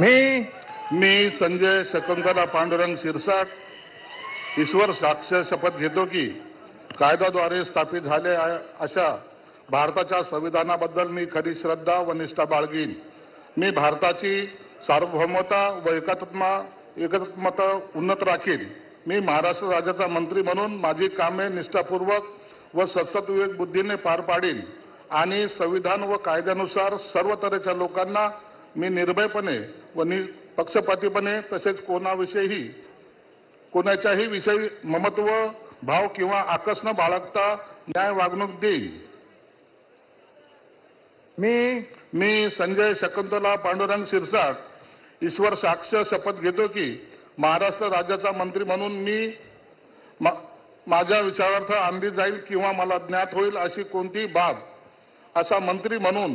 मी मी संजय शकुंतला पांडुरंग शिरसाट. ईश्वर साक्ष शपथ घेतो की कायद्याद्वारे स्थापित झाले अशा भारताच्या संविधानाबद्दल मी खरी श्रद्धा व निष्ठा बाळगीन. मी भारताची सार्वभौमता व एकात्मा एकात्मता उन्नत राखीन. मी महाराष्ट्र राज्याचा मंत्री म्हणून माझी कामे निष्ठापूर्वक व सत्सदविवेक बुद्धीने पार पाडीन. आणि संविधान व कायद्यानुसार सर्व तऱ्हेच्या लोकांना मी निर्भयपणे व निपक्षपातीपणे तसेच कोणाविषयीही कोणाच्याही विषयी ममत्व भाव किंवा आकस न बाळगता न्याय वागणूक देईन. मी मी संजय शकुंतला पांडुरंग शिरसाट ईश्वर साक्ष शपथ घेतो की महाराष्ट्र राज्याचा मंत्री म्हणून मी मा- माझ्या विचारार्थ आणली जाईल किंवा मला ज्ञात होईल अशी कोणतीही बाब असा मंत्री म्हणून